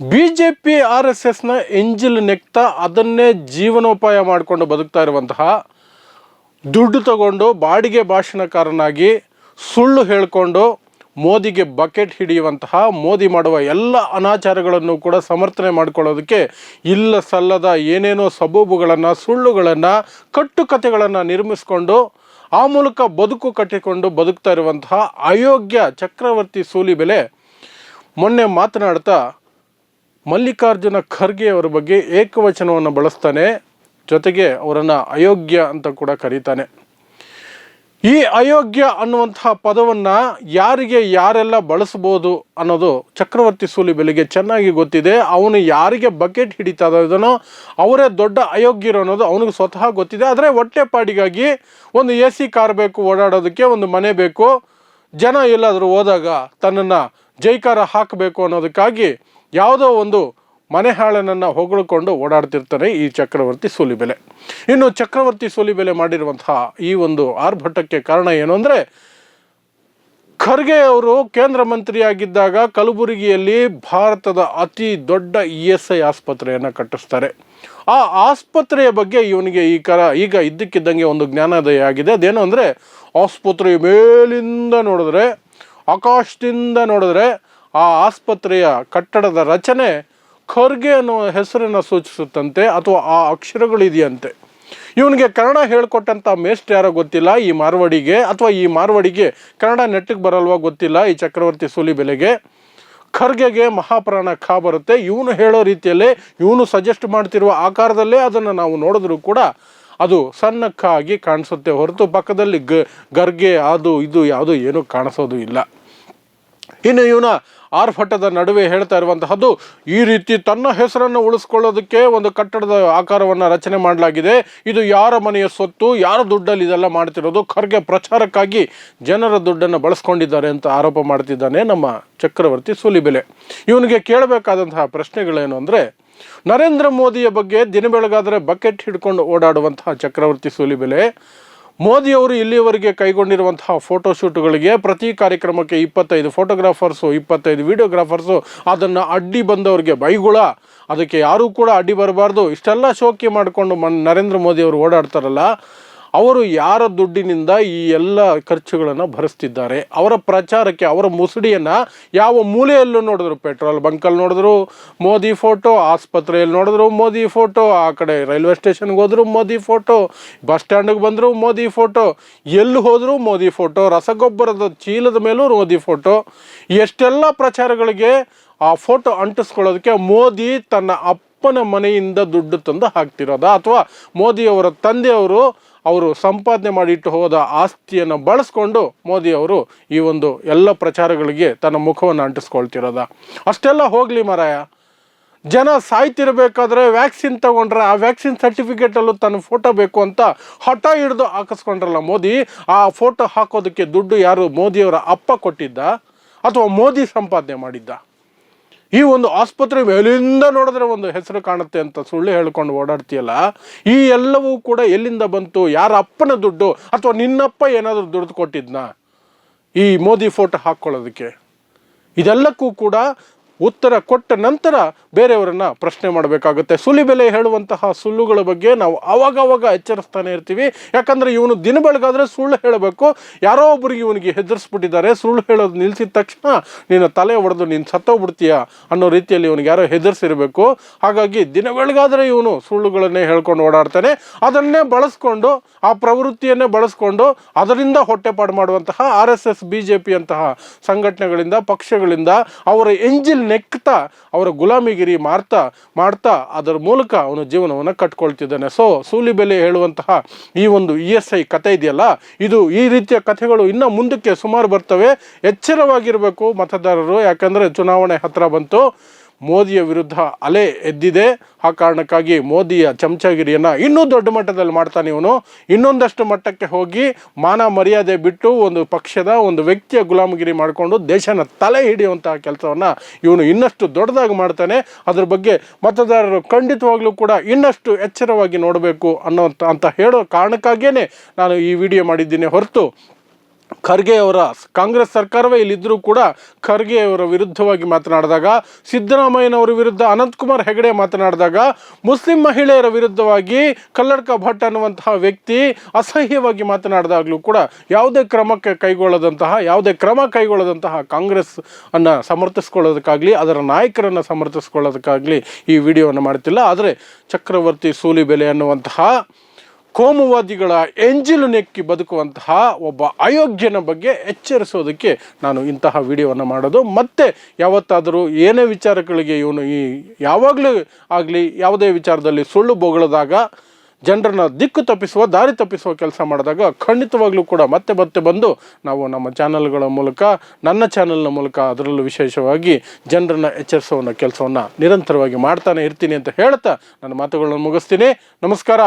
B J P R S ಎಸ್ನ ಎಂಜಿಲ್ ನೆಕ್ತಾ ಅದನ್ನೇ ಜೀವನೋಪಾಯ ಮಾಡಿಕೊಂಡು ಬದುಕ್ತಾ ಇರುವಂತಹ ದುಡ್ಡು ತಗೊಂಡು ಬಾಡಿಗೆ ಭಾಷಣಕಾರನಾಗಿ ಸುಳ್ಳು ಹೇಳಿಕೊಂಡು ಮೋದಿಗೆ ಬಕೆಟ್ ಹಿಡಿಯುವಂತಹ, ಮೋದಿ ಮಾಡುವ ಎಲ್ಲ ಅನಾಚಾರಗಳನ್ನು ಕೂಡ ಸಮರ್ಥನೆ ಮಾಡಿಕೊಳ್ಳೋದಕ್ಕೆ ಇಲ್ಲ ಸಲ್ಲದ ಏನೇನೋ ಸಬೂಬುಗಳನ್ನು, ಸುಳ್ಳುಗಳನ್ನು ಕಟ್ಟುಕತೆಗಳನ್ನು ನಿರ್ಮಿಸಿಕೊಂಡು ಆ ಮೂಲಕ ಬದುಕು ಕಟ್ಟಿಕೊಂಡು ಬದುಕ್ತಾ ಇರುವಂತಹ ಅಯೋಗ್ಯ ಚಕ್ರವರ್ತಿ ಸೂಲಿಬೆಲೆ ಮೊನ್ನೆ ಮಾತನಾಡ್ತಾ ಮಲ್ಲಿಕಾರ್ಜುನ ಖರ್ಗೆ ಅವರ ಬಗ್ಗೆ ಏಕವಚನವನ್ನು ಬಳಸ್ತಾನೆ, ಜೊತೆಗೆ ಅವರನ್ನು ಅಯೋಗ್ಯ ಅಂತ ಕೂಡ ಕರೀತಾನೆ. ಈ ಅಯೋಗ್ಯ ಅನ್ನುವಂತಹ ಪದವನ್ನು ಯಾರಿಗೆ ಯಾರೆಲ್ಲ ಬಳಸ್ಬೋದು ಅನ್ನೋದು ಚಕ್ರವರ್ತಿ ಸೂಲಿಬೆಲೆಗೆ ಚೆನ್ನಾಗಿ ಗೊತ್ತಿದೆ. ಅವನು ಯಾರಿಗೆ ಬಕೆಟ್ ಹಿಡಿತಾ ಇದನ್ನೋ ಅವರೇ ದೊಡ್ಡ ಅಯೋಗ್ಯರು ಅನ್ನೋದು ಅವನಿಗೆ ಸ್ವತಃ ಗೊತ್ತಿದೆ. ಆದರೆ ಹೊಟ್ಟೆಪಾಡಿಗಾಗಿ ಒಂದು ಎ ಸಿ ಕಾರ್ ಬೇಕು, ಓಡಾಡೋದಕ್ಕೆ ಒಂದು ಮನೆ ಬೇಕು. ಜನ ಎಲ್ಲಾದರೂ ಹೋದಾಗ ತನ್ನನ್ನು ಜೈಕಾರ ಹಾಕಬೇಕು ಅನ್ನೋದಕ್ಕಾಗಿ ಯಾವುದೋ ಒಂದು ಮನೆ ಹಾಳನನ್ನು ಹೊಗಳ್ಕೊಂಡು ಓಡಾಡ್ತಿರ್ತಾನೆ ಈ ಚಕ್ರವರ್ತಿ ಸೂಲಿಬೆಲೆ. ಇನ್ನು ಚಕ್ರವರ್ತಿ ಸೂಲಿಬೆಲೆ ಮಾಡಿರುವಂತಹ ಈ ಒಂದು ಆರ್ಭಟಕ್ಕೆ ಕಾರಣ ಏನು ಅಂದರೆ, ಖರ್ಗೆ ಅವರು ಕೇಂದ್ರ ಮಂತ್ರಿಯಾಗಿದ್ದಾಗ ಕಲಬುರಗಿಯಲ್ಲಿ ಭಾರತದ ಅತಿ ದೊಡ್ಡ ಇ ಎಸ್ ಐ ಆಸ್ಪತ್ರೆಯನ್ನು ಕಟ್ಟಿಸ್ತಾರೆ. ಆ ಆಸ್ಪತ್ರೆಯ ಬಗ್ಗೆ ಇವನಿಗೆ ಈ ಕರ ಈಗ ಇದ್ದಕ್ಕಿದ್ದಂಗೆ ಒಂದು ಜ್ಞಾನೋದಯ ಆಗಿದೆ. ಅದೇನು ಅಂದರೆ, ಆಸ್ಪತ್ರೆಯ ಮೇಲಿಂದ ನೋಡಿದ್ರೆ, ಆಕಾಶದಿಂದ ನೋಡಿದ್ರೆ ಆ ಆಸ್ಪತ್ರೆಯ ಕಟ್ಟಡದ ರಚನೆ ಖರ್ಗೆ ಅನ್ನೋ ಹೆಸರನ್ನು ಸೂಚಿಸುತ್ತಂತೆ ಅಥವಾ ಆ ಅಕ್ಷರಗಳಿದೆಯಂತೆ. ಇವನಿಗೆ ಕನ್ನಡ ಹೇಳ್ಕೊಟ್ಟಂಥ ಮೇಸ್ಟ್ ಯಾರೋ ಗೊತ್ತಿಲ್ಲ, ಈ ಮಾರ್ವಾಡಿಗೆ, ಅಥವಾ ಈ ಮಾರ್ವಾಡಿಗೆ ಕನ್ನಡ ನೆಟ್ಟಿಗೆ ಬರಲ್ವಾ ಗೊತ್ತಿಲ್ಲ, ಈ ಚಕ್ರವರ್ತಿ ಸೂಲಿಬೆಲೆಗೆ ಖರ್ಗೆಗೆ ಮಹಾಪ್ರಾಣ ಖಾ ಬರುತ್ತೆ. ಇವನು ಹೇಳೋ ರೀತಿಯಲ್ಲೇ ಇವನು ಸಜೆಸ್ಟ್ ಮಾಡ್ತಿರುವ ಆಕಾರದಲ್ಲೇ ಅದನ್ನು ನಾವು ನೋಡಿದ್ರೂ ಕೂಡ ಅದು ಸಣ್ಣಕ್ಕಾಗಿ ಕಾಣಿಸುತ್ತೆ ಹೊರತು ಪಕ್ಕದಲ್ಲಿ ಗರ್ಗೆ, ಅದು, ಇದು, ಯಾವುದು ಏನೂ ಕಾಣಿಸೋದು ಇಲ್ಲ. ಇನ್ನು ಇವನ ಆರ್ಭಟದ ನಡುವೆ ಹೇಳ್ತಾ ಇರುವಂತಹದ್ದು, ಈ ರೀತಿ ತನ್ನ ಹೆಸರನ್ನು ಉಳಿಸ್ಕೊಳ್ಳೋದಕ್ಕೆ ಒಂದು ಕಟ್ಟಡದ ಆಕಾರವನ್ನು ರಚನೆ ಮಾಡಲಾಗಿದೆ. ಇದು ಯಾರ ಮನೆಯ ಸೊತ್ತು, ಯಾರ ದುಡ್ಡಲ್ಲಿ ಇದೆಲ್ಲ ಮಾಡ್ತಿರೋದು? ಖರ್ಗೆ ಪ್ರಚಾರಕ್ಕಾಗಿ ಜನರ ದುಡ್ಡನ್ನು ಬಳಸ್ಕೊಂಡಿದ್ದಾರೆ ಅಂತ ಆರೋಪ ಮಾಡ್ತಿದ್ದಾನೆ ನಮ್ಮ ಚಕ್ರವರ್ತಿ ಸೂಲಿಬೆಲೆ. ಇವನಿಗೆ ಕೇಳಬೇಕಾದಂತಹ ಪ್ರಶ್ನೆಗಳೇನು ಅಂದರೆ, ನರೇಂದ್ರ ಮೋದಿಯ ಬಗ್ಗೆ ದಿನ ಬೆಳಗಾದರೆ ಬಕೆಟ್ ಹಿಡ್ಕೊಂಡು ಓಡಾಡುವಂತಹ ಚಕ್ರವರ್ತಿ ಸೂಲಿಬೆಲೆ ಮೋದಿಯವರು ಇಲ್ಲಿಯವರೆಗೆ ಕೈಗೊಂಡಿರುವಂತಹ ಫೋಟೋಶೂಟ್ಗಳಿಗೆ ಪ್ರತಿ ಕಾರ್ಯಕ್ರಮಕ್ಕೆ ಇಪ್ಪತ್ತೈದು ಫೋಟೋಗ್ರಾಫರ್ಸು ಇಪ್ಪತ್ತೈದು ವಿಡಿಯೋಗ್ರಾಫರ್ಸು ಅದನ್ನು ಅಡ್ಡಿ ಬಂದವರಿಗೆ ಬೈಗುಳ. ಅದಕ್ಕೆ ಯಾರೂ ಕೂಡ ಅಡ್ಡಿ ಬರಬಾರ್ದು. ಇಷ್ಟೆಲ್ಲ ಶೋಕಿ ಮಾಡಿಕೊಂಡು ಮನ್ ನರೇಂದ್ರ ಮೋದಿಯವರು ಓಡಾಡ್ತಾರಲ್ಲ ಅವರು ಯಾರ ದುಡ್ಡಿನಿಂದ ಈ ಎಲ್ಲ ಖರ್ಚುಗಳನ್ನು ಭರಿಸ್ತಿದ್ದಾರೆ? ಅವರ ಪ್ರಚಾರಕ್ಕೆ, ಅವರ ಮುಸುಡಿಯನ್ನು ಯಾವ ಮೂಲೆಯಲ್ಲೂ ನೋಡಿದ್ರು. ಪೆಟ್ರೋಲ್ ಬಂಕಲ್ಲಿ ನೋಡಿದ್ರು, ಮೋದಿ ಫೋಟೋ, ಆಸ್ಪತ್ರೆಯಲ್ಲಿ ನೋಡಿದ್ರು, ಮೋದಿ ಫೋಟೋ, ಆ ಕಡೆ ರೈಲ್ವೆ ಸ್ಟೇಷನ್ಗೆ ಹೋದ್ರು, ಮೋದಿ ಫೋಟೋ, ಬಸ್ ಸ್ಟ್ಯಾಂಡಿಗೆ ಬಂದರು, ಮೋದಿ ಫೋಟೋ, ಎಲ್ಲಿ ಹೋದರೂ ಮೋದಿ ಫೋಟೋ, ರಸಗೊಬ್ಬರದ ಚೀಲದ ಮೇಲೂ ಮೋದಿ ಫೋಟೋ. ಎಷ್ಟೆಲ್ಲ ಪ್ರಚಾರಗಳಿಗೆ ಆ ಫೋಟೋ ಅಂಟಿಸ್ಕೊಳ್ಳೋದಕ್ಕೆ ಮೋದಿ ತನ್ನ ಅಪ್ಪನ ಮನೆಯಿಂದ ದುಡ್ಡು ತಂದು ಹಾಕ್ತಿರೋದ? ಅಥವಾ ಮೋದಿಯವರ ತಂದೆಯವರು ಅವರು ಸಂಪಾದನೆ ಮಾಡಿಟ್ಟು ಹೋದ ಆಸ್ತಿಯನ್ನು ಬಳಸ್ಕೊಂಡು ಮೋದಿಯವರು ಈ ಒಂದು ಎಲ್ಲ ಪ್ರಚಾರಗಳಿಗೆ ತನ್ನ ಮುಖವನ್ನು ಅಂಟಿಸ್ಕೊಳ್ತಿರೋದ. ಅಷ್ಟೆಲ್ಲ ಹೋಗಲಿ ಮಾರಾಯ. ಜನ ಸಾಯ್ತಿರಬೇಕಾದ್ರೆ ವ್ಯಾಕ್ಸಿನ್ ತಗೊಂಡ್ರೆ ಆ ವ್ಯಾಕ್ಸಿನ್ ಸರ್ಟಿಫಿಕೇಟಲ್ಲೂ ತನ್ನ ಫೋಟೋ ಬೇಕು ಅಂತ ಹಠ ಹಿಡಿದು ಹಾಕಿಸ್ಕೊಂಡ್ರಲ್ಲ ಮೋದಿ. ಆ ಫೋಟೋ ಹಾಕೋದಕ್ಕೆ ದುಡ್ಡು ಯಾರು ಮೋದಿಯವರ ಅಪ್ಪ ಕೊಟ್ಟಿದ್ದ ಅಥವಾ ಮೋದಿ ಸಂಪಾದನೆ ಮಾಡಿದ್ದ? ಈ ಒಂದು ಆಸ್ಪತ್ರೆ ಮೇಲಿಂದ ನೋಡಿದ್ರೆ ಒಂದು ಹೆಸರು ಕಾಣುತ್ತೆ ಅಂತ ಸುಳ್ಳು ಹೇಳ್ಕೊಂಡು ಓಡಾಡ್ತೀಯಲ್ಲ, ಈ ಎಲ್ಲವೂ ಕೂಡ ಎಲ್ಲಿಂದ ಬಂತು? ಯಾರ ಅಪ್ಪನ ದುಡ್ಡು? ಅಥವಾ ನಿನ್ನಪ್ಪ ಏನಾದರೂ ದುಡ್ಡು ಕೊಟ್ಟಿದ್ನಾ? ಈ ಮೋದಿ ಫೋಟೋ ಹಾಕ್ಕೊಳ್ಳೋದಕ್ಕೆ. ಇದೆಲ್ಲಕ್ಕೂ ಕೂಡ ಉತ್ತರ ಕೊಟ್ಟ ನಂತರ ಬೇರೆಯವರನ್ನು ಪ್ರಶ್ನೆ ಮಾಡಬೇಕಾಗುತ್ತೆ. ಸುಲಿಬೆಲೆ ಹೇಳುವಂತಹ ಸುಳ್ಳುಗಳ ಬಗ್ಗೆ ನಾವು ಅವಾಗವಾಗ ಎಚ್ಚರಿಸ್ತಾನೆ ಇರ್ತೀವಿ. ಯಾಕಂದರೆ ಇವನು ದಿನ ಬೆಳಗಾದರೆ ಸುಳ್ಳು ಹೇಳಬೇಕು. ಯಾರೋ ಒಬ್ಬರಿಗೆ ಇವನಿಗೆ ಹೆದರ್ಸ್ಬಿಟ್ಟಿದ್ದಾರೆ. ಸುಳ್ಳು ಹೇಳೋದು ನಿಲ್ಲಿಸಿದ ತಕ್ಷಣ ನೀನು ತಲೆ ಹೊಡೆದು ನೀನು ಸತ್ತೋಗ್ಬಿಡ್ತೀಯ ಅನ್ನೋ ರೀತಿಯಲ್ಲಿ ಇವನಿಗೆ ಯಾರೋ ಹೆದರ್ಸಿರಬೇಕು. ಹಾಗಾಗಿ ದಿನ ಬೆಳಗಾದರೆ ಇವನು ಸುಳ್ಳುಗಳನ್ನೇ ಹೇಳ್ಕೊಂಡು ಓಡಾಡ್ತಾನೆ. ಅದನ್ನೇ ಬಳಸ್ಕೊಂಡು, ಆ ಪ್ರವೃತ್ತಿಯನ್ನೇ ಬಳಸ್ಕೊಂಡು, ಅದರಿಂದ ಹೊಟ್ಟೆಪಾಡು ಮಾಡುವಂತಹ R S S, B J P ಸಂಘಟನೆಗಳಿಂದ, ಪಕ್ಷಗಳಿಂದ ಅವರ ಎಂಜಿಲ್ ನೆಕ್ತಾ ಅವರ ಗುಲಾಮಿಗಿರಿ ಮಾರ್ತಾ, ಮಾಡ್ತಾ, ಅದರ ಮೂಲಕ ಅವನ ಜೀವನವನ್ನು ಕಟ್ಕೊಳ್ತಿದ್ದಾನೆ. ಸೊ ಸೂಲಿಬೆಲೆ ಹೇಳುವಂತಹ ಈ ಒಂದು ಇ ಎಸ್ ಐ ಕತೆ ಇದೆಯಲ್ಲ, ಇದು ಈ ರೀತಿಯ ಕಥೆಗಳು ಇನ್ನು ಮುಂದಕ್ಕೆ ಸುಮಾರು ಬರ್ತವೆ. ಎಚ್ಚರವಾಗಿರಬೇಕು ಮತದಾರರು, ಯಾಕಂದರೆ ಚುನಾವಣೆ ಹತ್ತಿರ ಬಂತು. ಮೋದಿಯ ವಿರುದ್ಧ ಅಲೆ ಎದ್ದಿದೆ. ಆ ಕಾರಣಕ್ಕಾಗಿ ಮೋದಿಯ ಚಮಚಗಿರಿಯನ್ನು ಇನ್ನೂ ದೊಡ್ಡ ಮಟ್ಟದಲ್ಲಿ ಮಾಡ್ತಾನೆ ಇವನು. ಇನ್ನೊಂದಷ್ಟು ಮಟ್ಟಕ್ಕೆ ಹೋಗಿ ಮಾನ ಮರ್ಯಾದೆ ಬಿಟ್ಟು ಒಂದು ಪಕ್ಷದ ಒಂದು ವ್ಯಕ್ತಿಯ ಗುಲಾಮಗಿರಿ ಮಾಡಿಕೊಂಡು ದೇಶನ ತಲೆ ಹಿಡಿಯುವಂತಹ ಕೆಲಸವನ್ನು ಇವನು ಇನ್ನಷ್ಟು ದೊಡ್ಡದಾಗಿ ಮಾಡ್ತಾನೆ. ಅದ್ರ ಬಗ್ಗೆ ಮತದಾರರು ಖಂಡಿತವಾಗ್ಲೂ ಕೂಡ ಇನ್ನಷ್ಟು ಎಚ್ಚರವಾಗಿ ನೋಡಬೇಕು ಅನ್ನೋ ಅಂತ ಹೇಳೋ ಕಾರಣಕ್ಕಾಗಿಯೇ ನಾನು ಈ ವಿಡಿಯೋ ಮಾಡಿದ್ದೀನಿ ಹೊರತು. ಖರ್ಗೆ ಅವರ ಕಾಂಗ್ರೆಸ್ ಸರ್ಕಾರವೇ ಇಲ್ಲಿದ್ದರೂ ಕೂಡ ಖರ್ಗೆ ಅವರ ವಿರುದ್ಧವಾಗಿ ಮಾತನಾಡಿದಾಗ ಸಿದ್ದರಾಮಯ್ಯನವರ ವಿರುದ್ಧ ಅನಂತಕುಮಾರ್ ಹೆಗಡೆ ಮಾತನಾಡಿದಾಗ ಮುಸ್ಲಿಂ ಮಹಿಳೆಯರ ವಿರುದ್ಧವಾಗಿ ಕಲ್ಲಡ್ಕ ಭಟ್ ಅನ್ನುವಂತಹ ವ್ಯಕ್ತಿ ಅಸಹ್ಯವಾಗಿ ಮಾತನಾಡಿದಾಗಲೂ ಕೂಡ ಯಾವುದೇ ಕ್ರಮಕ್ಕೆ ಕೈಗೊಳ್ಳದಂತಹ, ಯಾವುದೇ ಕ್ರಮ ಕೈಗೊಳ್ಳದಂತಹ ಕಾಂಗ್ರೆಸ್ ಅನ್ನು ಸಮರ್ಥಿಸ್ಕೊಳ್ಳೋದಕ್ಕಾಗಲಿ, ಅದರ ನಾಯಕರನ್ನು ಸಮರ್ಥಿಸ್ಕೊಳ್ಳೋದಕ್ಕಾಗಲಿ ಈ ವಿಡಿಯೋವನ್ನು ಮಾಡ್ತಿಲ್ಲ. ಆದರೆ ಚಕ್ರವರ್ತಿ ಸೂಲಿಬೆಲೆ ಅನ್ನುವಂತಹ ಕೋಮುವಾದಿಗಳ ಎಂಜಿಲು ನೆಕ್ಕಿ ಬದುಕುವಂತಹ ಒಬ್ಬ ಅಯೋಗ್ಯನ ಬಗ್ಗೆ ಎಚ್ಚರಿಸೋದಕ್ಕೆ ನಾನು ಇಂತಹ ವಿಡಿಯೋವನ್ನು ಮಾಡೋದು. ಮತ್ತೆ ಯಾವತ್ತಾದರೂ ಏನೇ ವಿಚಾರಗಳಿಗೆ ಇವನು ಈ ಯಾವಾಗಲೂ ಆಗಲಿ ಯಾವುದೇ ವಿಚಾರದಲ್ಲಿ ಸುಳ್ಳು ಬೊಗಳದಾಗ, ಜನರನ್ನ ದಿಕ್ಕು ತಪ್ಪಿಸುವ, ದಾರಿ ತಪ್ಪಿಸುವ ಕೆಲಸ ಮಾಡಿದಾಗ ಖಂಡಿತವಾಗ್ಲೂ ಕೂಡ ಮತ್ತೆ ಮತ್ತೆ ಬಂದು ನಾವು ನಮ್ಮ ಚಾನಲ್ಗಳ ಮೂಲಕ, ನನ್ನ ಚಾನಲ್ನ ಮೂಲಕ ಅದರಲ್ಲೂ ವಿಶೇಷವಾಗಿ ಜನರನ್ನ ಎಚ್ಚರಿಸುವ ಕೆಲಸವನ್ನು ನಿರಂತರವಾಗಿ ಮಾಡ್ತಾನೆ ಇರ್ತೀನಿ ಅಂತ ಹೇಳ್ತಾ ನನ್ನ ಮಾತುಗಳನ್ನು ಮುಗಿಸ್ತೀನಿ. ನಮಸ್ಕಾರ.